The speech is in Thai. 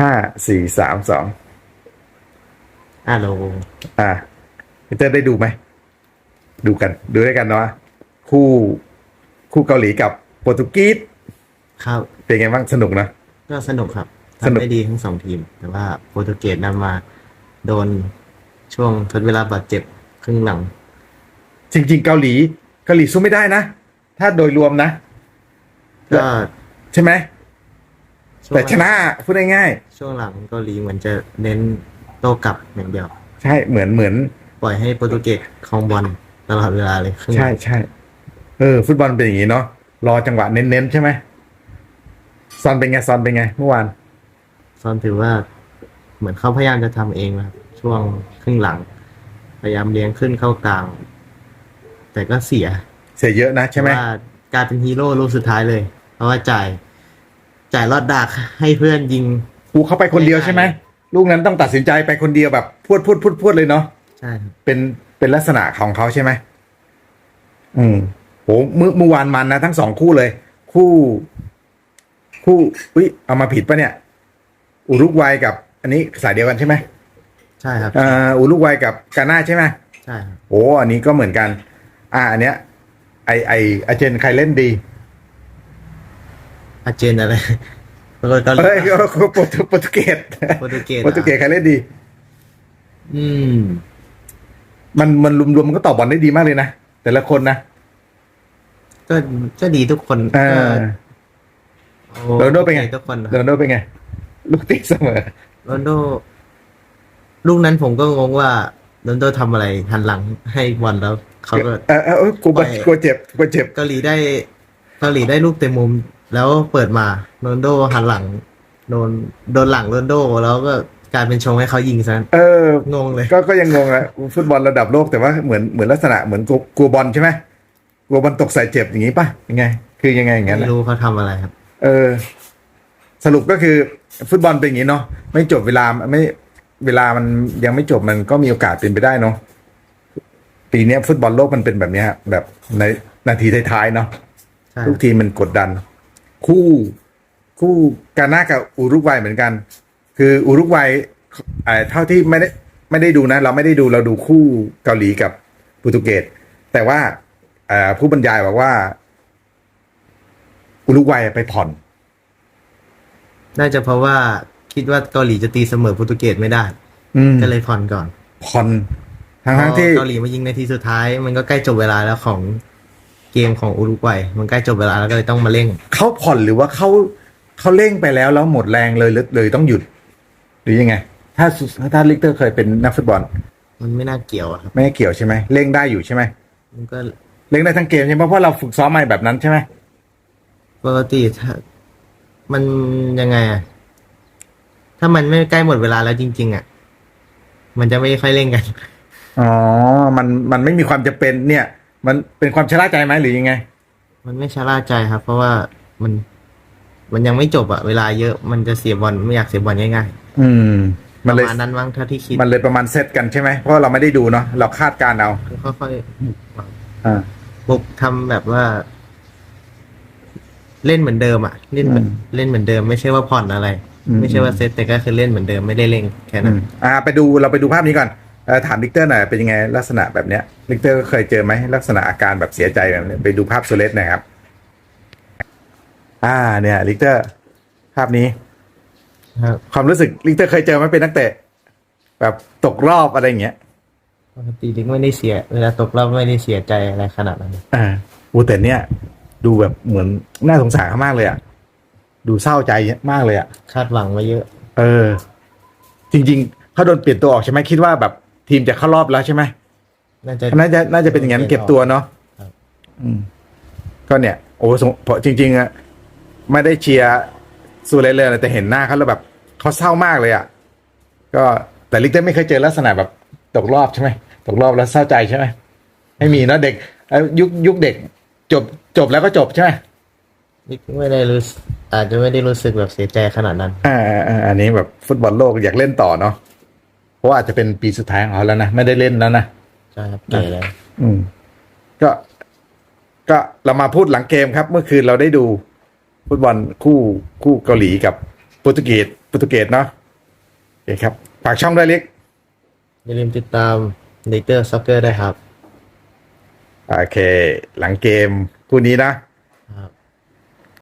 ห้าสี่สามสองอ่าโลอ่าพี่เต้ได้ดูไหม ดูกัน ดูด้วยกันเนาะคู่คู่เกาหลีกับโปรตุเกสครับ เป็นไงบ้างสนุกนะก็สนุกครับสนุกทำได้ดีทั้งสองทีม แต่ว่าโปรตุเกสนำมาโดนช่วงทดเวลาบาดเจ็บครึ่งหลัง จริง ๆ เกาหลี เกาหลีสู้ไม่ได้นะ ถ้าโดยรวมนะก็ใช่ไหม ช่วงแต่ชนะพูดง่ายช่วงหลังเกาหลีเหมือนจะเน้นโต้กลับอย่างเดียว ๆใช่เหมือนเหมือน ปล่อยให้โปรตุเกสครองบอลตลอดเวลาเลยครึ่งหลัใช่งใช่เออ ฟุตบอลเป็นอย่างนี้เนาะรอจังหวะเน้นๆใช่ไหมซอนเป็นไงซอนเป็นไง เมื่อวาน ซอนถือว่าเหมือนเขาพยายามจะทำเองนะครับ ช่วงครึ่งหลัง พยายามเลี้ยงขึ้นเข้ากลาง แต่ก็เสียเสียเยอะนะใช่ไหมว่ากลายเป็นฮีโร่ลูกสุดท้ายเลย เพราะว่าจ่าย จ่ายลอดดากให้เพื่อนยิง กูเข้าไปคนเดียวใช่ไหมลูกนั้นต้องตัดสินใจไปคนเดียวแบบพูดพูดพูดพูดเลยเนาะใช่ครับเป็นเป็นลักษณะของเขาใช่ไหมอืมโหเมื่อเมื่อวานมันนะทั้งสองคู่เลย คู่ คู่อุ้ยเอามาผิดปะเนี่ย อุรุกวัยกับ อันนี้สายเดียวกันใช่ไหมใช่ครับอ่าอุรุกวัยกับกาน่าใช่ไหม ใช่ครับ โอ้ อันนี้ก็เหมือนกัน อ่า อันเนี้ย ไอไออาเจนใครเล่นดี อาเจนอะไรแล้วก็เกาหลีเฮ้ยก็ก็โปรตุโปรตุเกสโปรตุเกสโปรตุเกสใครเล่นดี อืม มันมันรวมๆมันก็ตอบบอลได้ดีมากเลยนะ แต่ละคนนะก็ก็ดีทุกคนเออก็โรนัลโดเป็นไงทุกคนนะโรนัลโดเป็นไง ลูกตีเสมอโรนลโด ลูกนั้นผมก็งงว่าโรนลโดทำอะไรหันหลังให้บอลแล้วเขาก็เออเออเออกูปล่อยกูเจ็บกูเจ็บเกาหลีได้เกาหลีได้ลูกเต็มมุม แล้วเปิดมาโรนลโดหันหลังโดนโดนหลังโรนลโดแล้วก็กลายเป็นชงให้เขายิงซะเอองงเลยก็ก็ยังงงอะฟุตบอลระดับโลกแต่ว่าเหมือนเหมือนลักษณะเหมือนกลัวกลัวบอลใช่ไหมกลัวบอลตกใส่เจ็บอย่างนี้ป่ะยังไง คือยังไงอย่างนั้นไม่อะรู้เขาทำอะไรครับ เออ สรุปก็คือฟุตบอลเป็นอย่างนี้เนาะไม่จบเวลาไม่เวลามันยังไม่จบมันก็มีโอกาสเป็นไปได้เนาะปีเนี้ยฟุตบอลโลกมันเป็นแบบเนี้ยแบบในนาทีท้ายๆเนาะใช่ทุกทีมมันกดดัน คู่ คู่กาน่ากับอุรุกวัยเหมือนกัน คืออุรุกวัยเอ่อเท่าที่ไม่ได้ไม่ได้ดูนะ เราไม่ได้ดูเราดูคู่เกาหลีกับโปรตุเกสแต่ว่าเอ่อผู้บรรยายบอกว่า อุรุกวัยไปผ่อน น่าจะเพราะว่าคิดว่าเกาหลีจะตีเสมอโปรตุเกสไม่ได้อืมก็เลยผ่อนก่อนผ่อนทั้งทั้งๆที่พอเกาหลีมายิงในทีสุดท้าย มันก็ใกล้จบเวลาแล้วของ เกมของอุรุกวัยมันใกล้จบเวลาแล้วก็เลยต้องมาเร่ง เขาผ่อนหรือว่าเขาเขาเร่งไปแล้วแล้วหมดแรงเลยเลยเลยต้องหยุด หรือยังไง ถ้าถ้าลิกเตอร์เคยเป็นนักฟุตบอล มันไม่น่าเกี่ยวอะครับไม่เกี่ยวใช่ไหมเร่งได้อยู่ใช่ไหมมันก็เล่นได้ทั้งเกมใช่ไหมเพราะเราฝึกซ้อมมาแบบนั้นใช่ไหมปกติถ้ามันยังไงอะถ้ามันไม่ใกล้หมดเวลาแล้วจริง ๆอะมันจะไม่ค่อยเร่งกัน อ๋อ มันมันไม่มีความจะเป็นเนี่ย มันเป็นความชะล่าใจไหมหรือยังไง มันไม่ชะล่าใจครับ เพราะว่ามัน มันยังไม่จบอะเวลาเยอะมันจะเสียบอลไม่อยากเสียบอลง่ายอืม ๆปมันระเลยมาณนั้นมั้งถ้าที่คิดมันเลยประมาณเซตกันใช่ไหมเพราะเราไม่ได้ดูเนาะเราคาดการณ์เอาค่อยอ่า ๆบุกทำแบบว่า เล่นเหมือนเดิมอะเล่นเหมือนอืม เล่นเหมือนเดิมไม่ใช่ว่าผ่อนอะไรอืมไม่ใช่ว่าเซตแต่ก็คือเล่นเหมือนเดิมไม่ได้เร่งแค่อืนั้น มอ่า ไปดูเราไปดูภาพนี้ก่อนเออ ถามลิกเตอร์หน่อยเป็นยังไงลักษณะแบบเนี้ยลิกเตอร์เคยเจอไหมลักษณะอาการแบบเสียใจแบบนี้ไปดูภาพโซเลสหน่อยครับ อ่าเนี่ยลิกเตอร์ ภาพนี้ครับความรู้สึกลิกเตอร์เคยเจอไหมเป็นนักเตะ แบบตกรอบอะไรอย่างเงี้ยปกติลิงไม่ได้เสีย เวลาตกรอบไม่ได้เสียใจอะไรขนาดนั้นอ่าอูแต่เนี่ยดูแบบเหมือนน่าสงสารเขามากเลยอะดูเศร้าใจมากเลยอะคาดหวังไว้เยอะ เออ จริงๆเขาโดนเปลี่ยนตัวออกใช่ไหมคิดว่าแบบ ทีมจะเข้ารอบแล้วใช่ไหมน่าจะน่าจะน่าจะเป็นอย่างนั้นเก็บตัวเนาะครับอืมก็เนี่ย โอ้สงเพราะจริง ๆอะไม่ได้เชียร์ซูเรเลยนะแต่เห็นหน้าเขาแล้วแบบเขาเศร้ามากเลยอะก็แต่ลิกเตอร์ไม่เคยเจอลักษณะแบบตกรอบใช่ไหมตกรอบแล้วเศร้าใจใช่ไหมไม่มีเนอะเด็กเอ้ยยุคยุคเด็ก จบจบแล้วก็จบใช่ไหมลิงไม่ได้รู้สึกอาจจะไม่ได้รู้สึกแบบเสียใจขนาดนั้น อ่าอ่าอ่าอันนี้แบบฟุตบอลโลกอยากเล่นต่อเนาะเพ ราะว่าอาจจะเป็นปีสุดท้ายของเขาแล้วนะ ไม่ได้เล่นแล้วนะใช่ครับเก๋แล้วอืม ก็ ก็เรามาพูดหลังเกมครับ เมื่อคืนเราได้ดู ฟุตบอลคู่คู่เกาหลีกับโปรตุเกสโปรตุเกสเนาะโอเคครับฝากช่องด้วยลิกอย่าลืมติดตามเด็กเตอร์ซ็อกเกอร์ได้ครับ โอเค หลังเกมคู่นี้นะ